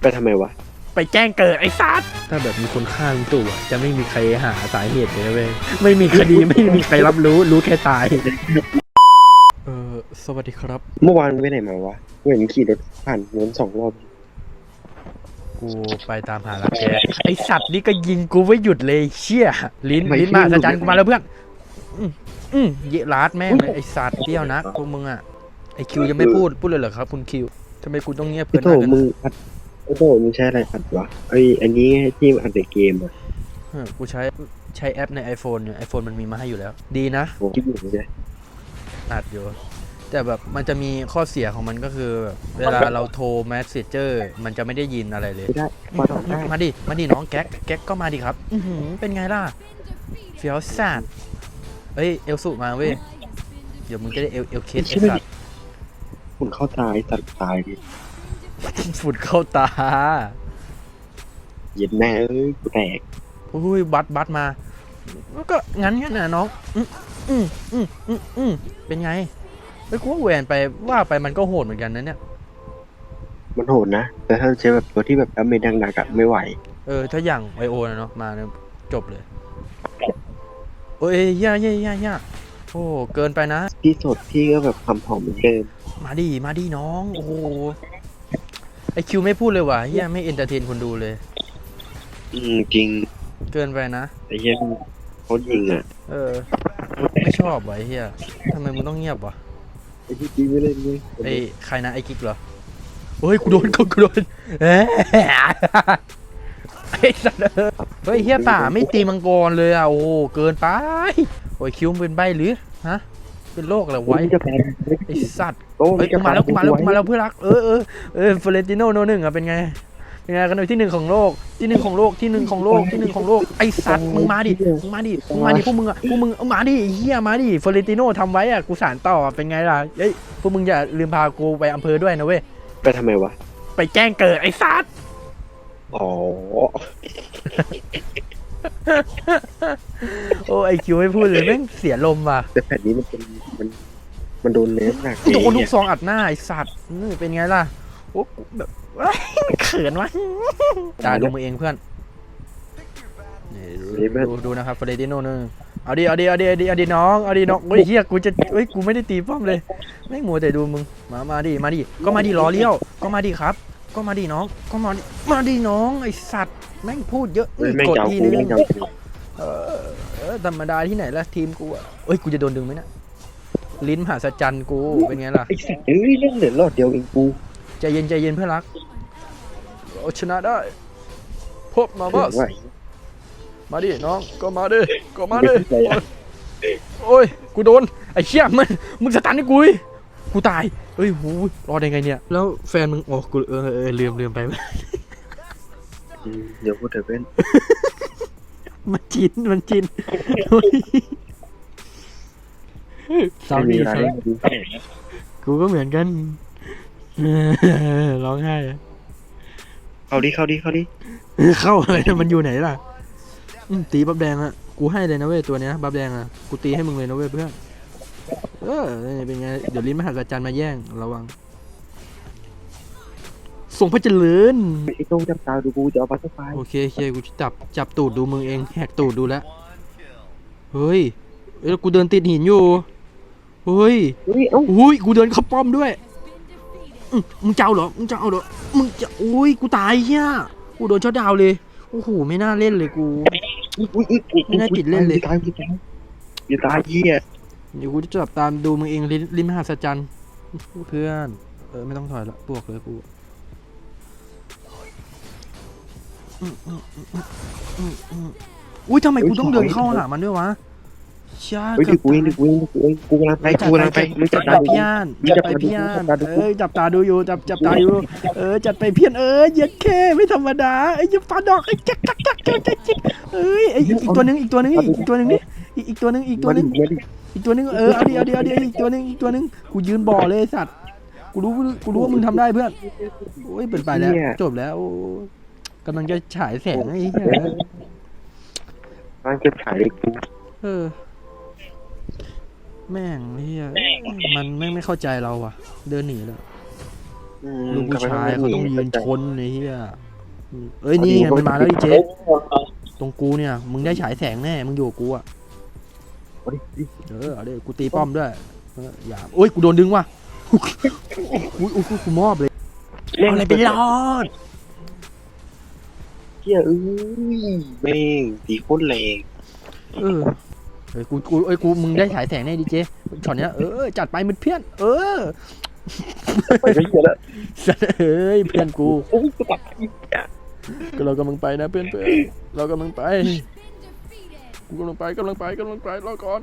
ไปทำไมวะ ไปแจ้งเกิดไอ้สัตว์ถ้าแบบมีคนฆ่าลุงตู่อะจะไม่มีใครหาสาเหตุเลยเว้ยไม่มีคดีไม่มีใครรับรู้รู้แค่ตายเออสวัสดีครับ เมื่อวานไปไหนมาวะกูเห็นขี่รถผ่านวนสองรอบ กูไปตามหาลักแกไอสัตว์นี่ก็ยิงกูไม่หยุดเลยเชี่ยลิ้นลิ้นมาสัจจันกูมาแล้วเพื่อนอืมอืมเยลาดแม่งเลยไอสัตว์เปรี้ยวนักพวกมึงอะไอคิวยังไม่พูดพูดเลยเหรอครับ คุณคิวทำไมกูต้องเงียบไอ้เกินโถหน้ากันมึงอัด ไอ้โถมึงใช้อะไรอัดวะไอ้อันนี้ที่อัดในเกมอะเออกูใช้ใช้แอปใน iPhone อยู่ iPhone มันมีมาให้อยู่แล้ว ดีนะ โอ้ที่อยู่เลยอัดอยู่ แต่แบบมันจะมีข้อเสียของมันก็คือแบบเวลาเราโทร Messenger มันจะไม่ได้ยินอะไรเลย ไม่ได้มาทำได้มาดิ มาดิน้องแก๊ก แก๊กก็มาดิครับ อือหือเป็นไงล่ะ เฟี้ยวสัดเฮ้ย เอลสุมาเว้ย เดี๋ยวมึงจะได้เอลเอลเคสไอ้สัตว์ฝุ่นเข้าตายตัดตายดิ ฝุ่นเข้าตาเย็นแม่เอ้ยกูแตกอุ้ยบัตบัตมา ก็งั้นงั้นนะน้องอืมอืมอืมอืมอืมเป็นไงไอ้ยกูว่าแหวนไปว่าไปมันก็โหดเหมือนกันนะเนี่ย มันโหดนะ แต่ถ้าใช้แบบตัวที่แบบดาเมจหนักๆอะไม่ไหว เออ ถ้าอย่างไอโอนะเนาะมาเนี่ยจบเลย โอ้ยย่าย่าย่าย่าโอ้เกินไปนะ ที่สดพี่ก็แบบคำหอมเหมือนเดิมมาดิมาดิน้อง โอ้โห ไอคิวไม่พูดเลยว่ะเฮียไม่เอนเตอร์เทนคนดูเลย อืมจริงเกินไปนะ ไอ้เหี้ยเขายิงอะเออ ไม่ชอบว่ะไอ้เฮียทำไมมึงต้องเงียบวะไอ้ที่จริงไม่เล่นเลยไอ้ใครนะไอ้กิ๊กเหรอเฮ้ยกูโดนกูกูโดนเอ๊ะไอ้สัตว์เออเฮ้ยเฮียป่าไม่ตีมังกรเลยอะโอ้โหเกินไปโอ้ยคิวมึงเป็นใบหรือฮะ เป็นโรคอะไรไว้ไว้จะแพ้ไอ้สัตว์โอ้เฮ้ยกูมาแล้วกูมาแล้วกูมาแล้วเพื่อนรักเออเออเออเฟรนติโนโนหนึ่งอะเป็นไงเป็นไงกันหน่อยที่หนึ่งของโลกที่หนึ่งของโลกที่หนึ่งของโลกที่หนึ่งของโลกไอ้สัตว์มึงมาดิมึงมาดิมึงมาดิพวกมึงอะพวกมึงเอามาดิไอ้เฮียมาดิเฟรนติโนทำไว้อะกูสานต่อเป็นไงล่ะเฮ้ยพวกมึงอย่าลืมพากูไปอำเภอด้วยนะเว้ยไปทำไมวะไปแจ้งเกิดไอ้สัตว์อ๋อ โอ้ไอคิวไม่พูดเลยแม่งเสียลมว่ะแต่แผ่นนี้มันเป็นมันมันโดนเนื้อหนักโดนลูเนี่กยซองอัดหน้าไอสัตว์นี่เป็นไงล่ะโอ้กูแบบเอ้ยเขินวะจ่าดูมือเองเพื่อนนี่ดูดูดูนะครับเฟรดิโน่นึงเอาดิเอาดิเอาดิเอาดิเอาดิน้องเอาดิน้องเฮ้ยเฮียกูจะเฮ้ยกูไม่ได้ตีป้อมเลยแม่งมัวแต่ดูมึงมามาดิมาดิก็มาดิล้อเลี้ยวก็มาดิครับ ก็มาดิน้อง ก็มาดิมาดิน้องไอสัตว์แม่งพูดเยอะเฮ้ยแม่งกดเจ้าทีกูนึแม่งงเจ้ากูเออเออธรรมดาที่ไหนล่ะทีมกูอะเอ้ยกูจะโดนดึงไหมเนะลิ้นมหาสัจจันกูเป็นไงล่ะไอ้สัตว์เอ้ยเล่นเหลือรอดเดียวเองกูใจเย็นใจเย็นเพื่อนรักเราชนะได้ พบมาบอสไหวมาดิน้องก็มาดิก็มาดิไม่เป็นไรอะโอ้ยกูโดนไอ้เชี่ยมันมึงสตันให้กูอี กกูตายเอ้ยหูยรอดได้ไงเนี่ย แล้วแฟนมึงโอ้กูเออเออลืมลืมไป อืมเดี๋ยวพูดเถอะเพื่อนมันจินมันจินโอ้ยเศร้าไม่มีดีอะไรเศร้าดูกูก็เหมือนกันร้องไห้อะเข้าดิเข้าดิเข้าดิเข้าอะไรนะมันอยู่ไหนล่ะอืมตีบับแดงอะกูให้เลยนะเว้ยตัวเนี้ยบับแดงอะกูตีให้มึงเลยนะเว้ยเพื่อน เออนี่เป็นไง เดี๋ยวลิ้นมหัศจรรย์มาแย่ง ระวัง ส่งพระเจริญไอ้โต้งจับตาดูกูจะเอาบัตเตอร์ไฟโอเคโอเคกูจะจับจับตูดดูมึงเองแหกตูดดูแล้ว เฮ้ยเอ้ยแล้วกูเดินติดหินอยู่ เฮ้ยเฮ้ยเอ้าอุ้ยกูเดินเข้าป้อมด้วยอื้อมึงเจ้าเหรอ มึงเจ้าเหรอ มึงจะอุ้ยกูตายเฮียกูโดนช็อตดาวน์เลย โอ้โหไม่น่าเล่นเลยกู อุ้ยอุ้ยอุ้ยอุ้ยไม่น่าติดเล่นเลย ตายตายอย่าตายเหี้ย เดี๋ยวกูจะจับตามดูมึงเองลิ้นลิ้นมหัศจรรย์เพื่อน เออ ไม่ต้องถอยละบวกเลยกูอืมอืมอืมอืมอืมอุ้ยทำไมกูต้องเดินเข้าหามันด้วยวะชาเฮ้ยเกืดิอบกูเองดิกูเองดิกูเองกูกำลังไปกูกำลังไปมึงจับจัตาดดูไปพี่ยานมึงจัดจับไปตาดูพี่ยานจับตาดูเอ้ยจับตาดูอยู่จับจับตาอยู่เออจัดไปเพี้ยนเอ้ยเย็ดแค่ไม่ธรรมดาไอ้ยยปลาดอกไอ้จักจักจักจักจักจักเอ้ยไอ้อีกอีกตัวหนึงอีกตัวหนึงอีกตัวหนึงนี่ อีกอีกตัวหนึงอีกตัวมาหนึดิงมาดิอีกตัวหนึงเออเอาดิเอาดิเอาดิอีกตัวหนึงอีกตัวหนึงกูยืนบ่อเลยไอ้สัตว์กูรู้กูรู้ว่ามึงทำได้เพื่อนโอ้ยเป็นไปแล้ว จบแล้วโอ้กำลังจะฉายแสงไอ้เหี้ยมันจะฉายเลยกูเออ แม่งเฮียมันแม่งไม่เข้าใจเราว่ะ เดินหนีแล้วอืมลูกผู้ทำไมชายไม่เขาต้องหยืนไปชนไอ้เหี้ยเอ้ยนี่ไงมันมาแล้วดิเจตรงกูเนี่ย มึงได้ฉายแสงแน่ มึงอยู่กับกูอะ เอาดิดิเออเอาดิกูตีป้อมด้วยเอออย่าโอ้ยกูโดนดึงว่ะอุ้ยอุ้ยกูมอบเลยเอาอะไรไปรอดเฮียเอ้ยแม่งตีโคตรแรงเออเฮ้ยกูกูเอ้ยกูมึงได้ฉายแสงแน่ดิเจช็อตเนี้ยเออจัดไปมันเพี้ยนเออไปไม่เฮียแล้วสัตว์เอ้ยเพื่อนกูโอ้ยจะตัดก็เรากำลังไปนะเพื่อนเพื่อนเรากำลังไป กูกำลังไปกำลังไปกำลังไปรอก่อน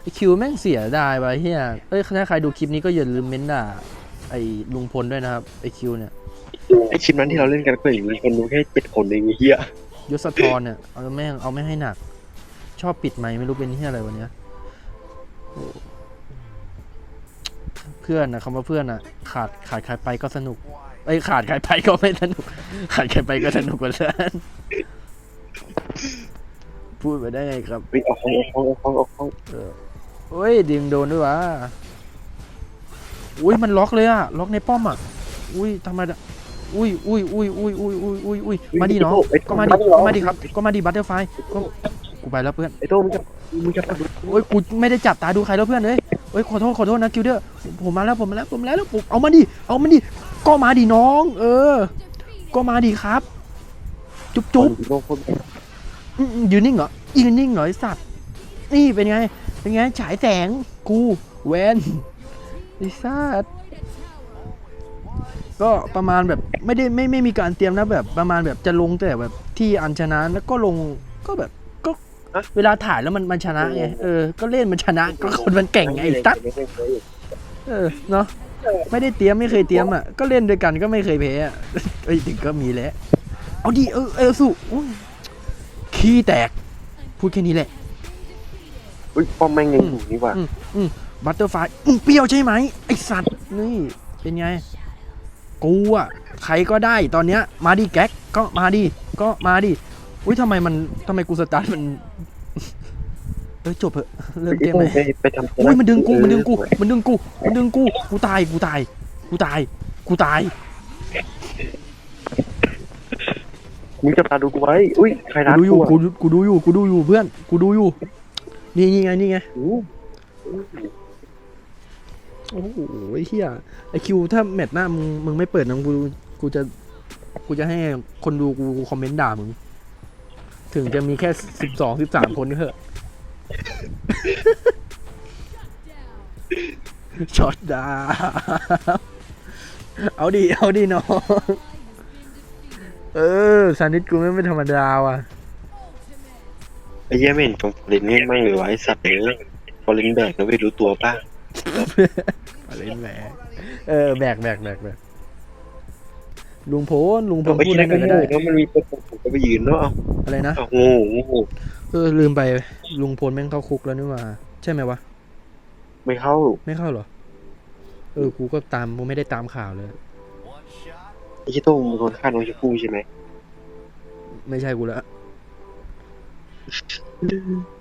ไอคิวแม่งเสียดายไปเฮียเอ้ยถ้าใครดูคลิปนี้ก็อย่าลืมเม้นด่าไอลุงพลด้วยนะครับไอคิวเนี่ยไอคลิปนั้นที่เราเล่นกันก็อย่างนี้คนดูแค่เจ็ดคนเองไอ้เฮียยศธรเนี่ยเอาแม่งเอาไม่ให้หนัก ชอบปิดไมค์ไม่รู้เป็นเฮียอะไรวันเนี้ยโอ้เพื่อนนะคำว่าเพื่อนอะขาดขาดใครไปก็สนุกไอ้ยขาดใครไปก็ไม่สนุก ขาดใครไปก็สนุกกว่านั้น พูดไปได้ไงครับไปเอาของเอาของเอาของเอาของเออเฮ้ยดึงโดนด้วยวะอุ้ยมันล็อกเลยอะล็อกในป้อมอะอุ้ยทำไมอะอุ้ยอุ้ยอุ้ยอุ้ยอุ้ยอุ้ยอุ้ยอุ้ยมาดิน้องไอ้ก็มาดิก็มาดิครับ ก็มาดิบัตเตอร์ไฟก็กูไปแล้วเพื่อนไอ้โต้มึงจะมึงจะไปดูโอ้ยกูไม่ได้จับตาดูใครแล้วเพื่อนเอ้ยเอ้ยขอโทษขอโทษนะคิวเดอร์ผมมาแล้วผมมาแล้วผมมาแล้วผมเอามาดิเอามาดิก็มาดิน้อง เออ ก็มาดิครับ จุ๊บจุ๊บโต้คนอืม ยืนนิ่งเหรอยืนนิ่งเหรอไอสัตว์นี่เป็นไง เป็นไงฉายแสงกูเวนไอสัตว์ก็ประมาณแบบไม่ได้ไม่ไม่มีการเตรียมนะแบบประมาณแบบจะลงแต่แบบที่อันชนะแล้วก็ลงก็แบบก็เวลาถ่ายแล้วมันมันชนะไงเออก็เล่นมันชนะก็คนมันเก่งไงไอ้สัตว์เออเนาะไม่ได้เตรียมไม่เคยเตรียมอะก็เล่นด้วยกันก็ไม่เคยแพ้อะเอ้ถึงก็มีแล้วเอาดิเออเออสุ ขี้แตก พูดแค่นี้แหละอุ้ยป้อมแม่งยังอยู่นี่ว่ะบัตเตอร์ไฟมึงเปรี้ยวใช่ไหมไอสัตว์นี่เป็นไง กูอะใครก็ได้ตอนเนี้ย มาดิแก๊กก็มาดิก็มาดิอุ้ยทำไมมันทำไมกูสตาร์ทมันเอ้ยจบเหอะเริ่มเกมไปเลยไปทำอุ้ยมันดึงกูมันดึงกูมันดึงกูมันดึงกูกูตายกูตาย กูตาย กูตาย มึงจะพาดูกูไว้ อุ้ยใครรักกูดูอยู่กูกูดูกูดูอยู่กูดูอยู่เพื่อนกูดูอยู่ นี่นี่ไงนี่ไงอู้โอ้โหไอ้เฮียไอคิวถ้าแมตช์หน้ามึงมึงไม่เปิดนะกูกูจะกูจะให้คนดูกูคอมเมนต์ด่ามึง ถึงจะมีแค่สิบสองสิบสามคนก็เถอะ ช็อตดาวเอาดิเอาดิน้อง เออซานิดกูไม่ไม่ธรรมดาว่ะไอ้เหี้ยไม่เห็นตรงฟอร์เรนนี่ไม่งเลยวะไอ้สัตว์เนี่ยฟอร์เรนแบกแล้วไม่รู้ตัวป่ะอะไรแหมเออแบกแบกแบกแบกลุงโพนลุงโพนไอ้พูดเหี้ยได้ไม่ก็ได้ได้แล้วมันมีตัวผมก็ไปยืนเนาะเอาอะไรนะ เอาโง่โง่เออลืมไปลุงพลแม่งเข้าคุกแล้วนี่หว่า ใช่ไหมวะ ไม่เข้าไม่เข้าเหรอ เออกูก็ตามกูไม่ได้ตามข่าวเลย ไอ้เหี้ยโต้งมึงโดนฆ่าน้องชมพู่ใช่ไหมไม่ใช่กูแล้ว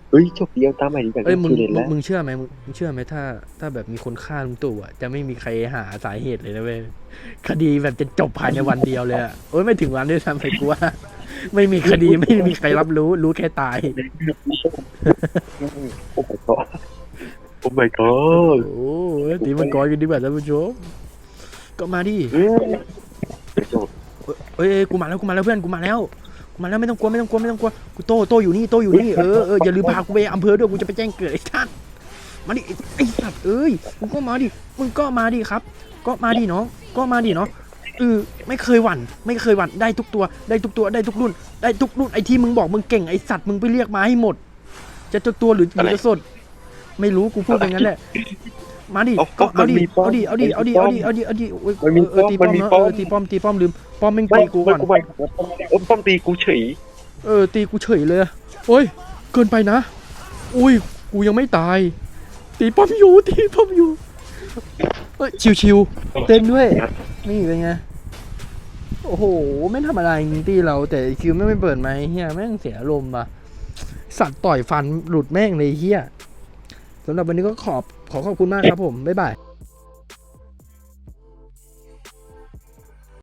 เฮ้ยจบเดียวตามใหม่ดีกว่าเอ้ยมึงคือเด่นมึแล้งวมึงเชื่อไหมมึงมึงเชื่อไหมถ้า ถ้าแบบมีคนฆ่าลุงตู่อะจะไม่มีใครหาสาเหตุเลยนะเว้ยคดีแบบจะจบภายในวันเดียวเลยอะโอ้ยไม่ถึงวันด้วยซ้ำไปกูว่าไม่มีคดีไม่มีใครรับรู้รู้แค่ตายโอ้ my god โอ้ my god โอ้ยตีมังกรกันดีกว่าท่านผู้ชมก็มาดิ เฮ้ย จบเอ้ยเอ้ยกูมาแล้วกูมาแล้วเพื่อนกูมาแล้วกูมาแล้วไม่ต้องกลัวไม่ต้องกลัวไม่ต้องกลัวกูโตโตอยู่นี่โตอยู่นี่เออเอออย่าลืมพากูไปอำเภอด้วยกูจะไปแจ้งเกิดไอ้ท่านมาดิไอ้ไอ้สัตว์เอ้ยมึงก็มาดิมึงก็มาดิครับ ก็มาดิน้องก็มาดิเนาะเออไม่เคยหวั่นไม่เคยหวั่นได้ทุกตัวได้ทุกตัวได้ทุกรุ่น ได้ทุกรุ่นไอ้ที่มึงบอกมึงเก่งไอ้สัตว์มึงไปเรียกมาให้หมด จะตัวตัวหรือหรือจะสด ไม่รู้กูพูดไปงั้นแหละ มาดิก็เอาดิเอาดิเอาดิเอาดิเอาดิเอาดิเอาดิโอ้ยเออเออตีป้อมเนาะเออตีป้อมตีป้อมลืมป้อมแม่งไม่ตีกูก่อนกูไปเออป้อมตีกูเฉยเออตีกูเฉยเลยอะโอ้ยเกินไปนะ อุ้ยกูยังไม่ตาย ตีป้อมอยู่ตีป้อมอยู่เอ้ยชิวๆเต้นด้วยนี่เป็นไงโอ้โหไม่ธรรมดาจริงๆตีเราแต่คิวไม่ไม่เปิดไหมเฮียแม่งเสียลมณ์อะสัตว์ต่อยฟันหลุดแม่งเลยเฮียสำหรับวันนี้ก็ขอบ ขอขอบคุณมากครับผม บ๊ายบาย